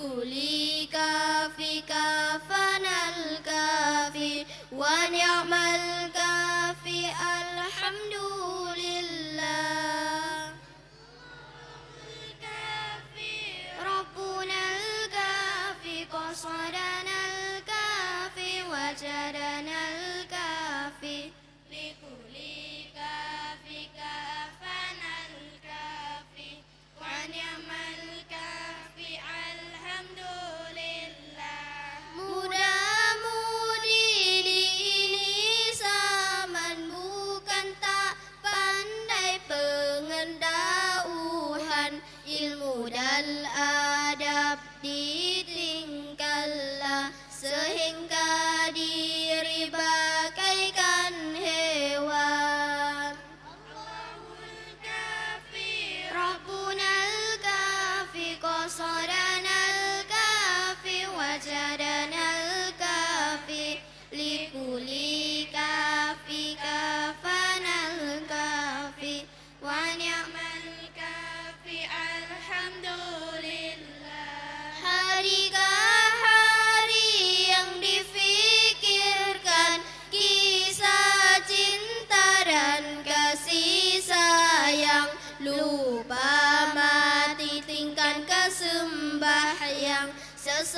قولي كافي كافنا الكافي ونعم الكافي الحمد لله. ربنا الكافي قصدنا الكافي وجدنا الكافي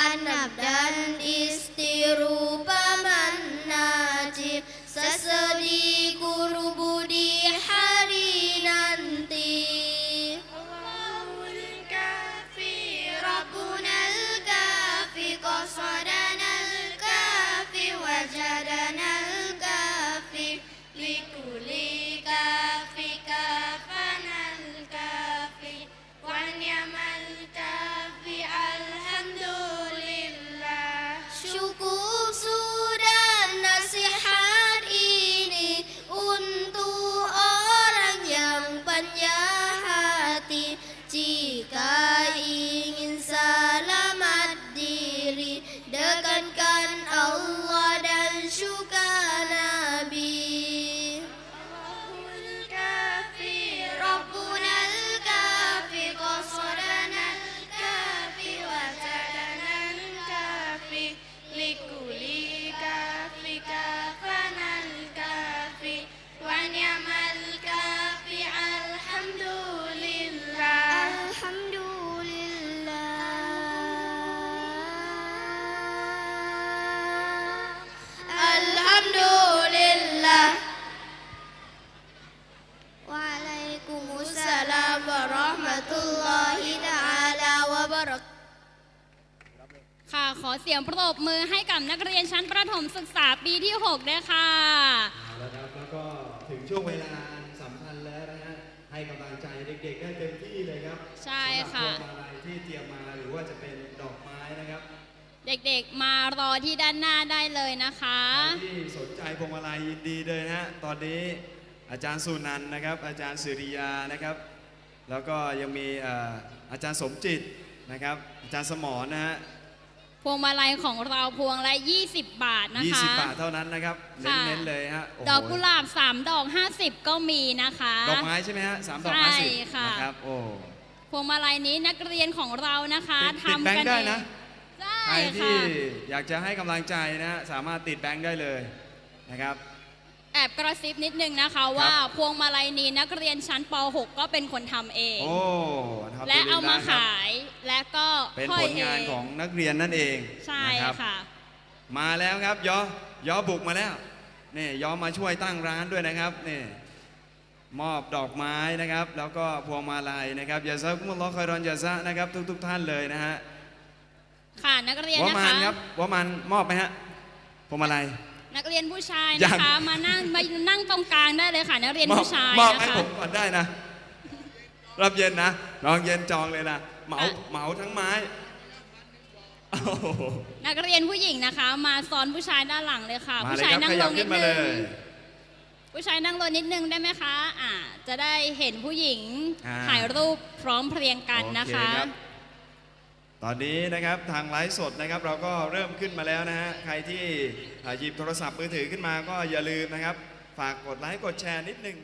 Anak dan istri rupa menajib Sesedih kurubu الله تعالى وبركاته ค่ะ ขอเสียงปรบมือให้กับนักเรียนชั้นประถมศึกษาปีที่ 6ด้วยค่ะ เอาละครับแล้วก็ถึงช่วงเวลาสำคัญแล้วนะฮะให้กำลังใจเด็กๆได้เต็มที่เลยครับ ใช่ค่ะ สำหรับพวงมาลัยที่เตรียมมาหรือว่าจะเป็นดอกไม้นะครับ เด็กๆ มารอที่ด้านหน้าได้เลยนะคะ ใครที่สนใจพวงมาลัยยินดีเลยนะฮะตอนนี้อาจารย์สุนันท์นะครับ อาจารย์สุริยานะครับ แล้วก็ยังมีเอ่ออาจารย์สมจิตนะครับ อาจารย์สมรนะฮะพวงมาลัยของเราพวงละ 20 บาทนะคะ 20 บาทเท่านั้นนะครับค่ะเน้นๆเลยฮะโโหดอกกุหลาบ 3 ดอก 50 ก็มีนะคะ ดอกไม้ใช่ไหมฮะสามดอกใช่ห้าสิบค่ะนะครับโอ้พวงมาลัยนี้นักเรียนของเรานะคะติดติดทำแบงกันค์ได้เองนะใช่ใครค่ะที่อยากจะให้กำลังใจนะฮะสามารถติดแบงค์ได้เลยนะครับ แอบกระซิบนิดนึงนะคะว่าพวงมาลัยนี้นักเรียนชั้นป .6 ก็เป็นคนทำเอง โอ้ครับและเอามาดีๆนะครับขายและก็เป็นห้อผยลเองานของนักเรียนนั่นเองใช่นะครับค่ะ มาแล้วครับยอยอบุกมาแล้วนี่ยอมาช่วยตั้งร้านด้วยนะครับนี่มอบดอกไม้นะครับ แล้วก็พวงมาลัยนะครับยาซากุมุลลอฮ์คอยรอนยาซะนะครับ ทุกๆท่านเลยนะฮะค่ะนักเรียนวานะมานคะครับวามันมอบไหมฮะพวงมาลัย นักเรียนผู้ชายยันะงคะ มานั่งมานั่งตรงกลางได้เลยค่ะ นักเรียนมอบผู้ชายมอบนะให้คะ ผมก่อนได้นะ รับเย็นนะ น้องเย็นจองเลยนะ เหมาอะ เหมาทั้งไม้โอ้โหนักเรียนผู้หญิงนะคะ มาซ้อนผู้ชายด้านหลังเลยค่ะ มาผู้เลยชายครับนั่ขงลยับงนิขึ้ดนมานึเลงย ผู้ชายนั่งลงนิดนึงได้ไหมคะอ่าจะได้เห็นผู้หญิงอ่าถ่ายรูปพร้อมเพรียงกันนะโอเคะรับ ตอนนี้นะครับทางไลฟ์สดนะครับเราก็เริ่มขึ้นมาแล้วนะฮะใครที่หยิบโทรศัพท์มือถือขึ้นมาก็อย่าลืมนะครับ ฝากกดไลค์กดแชร์นิดนึง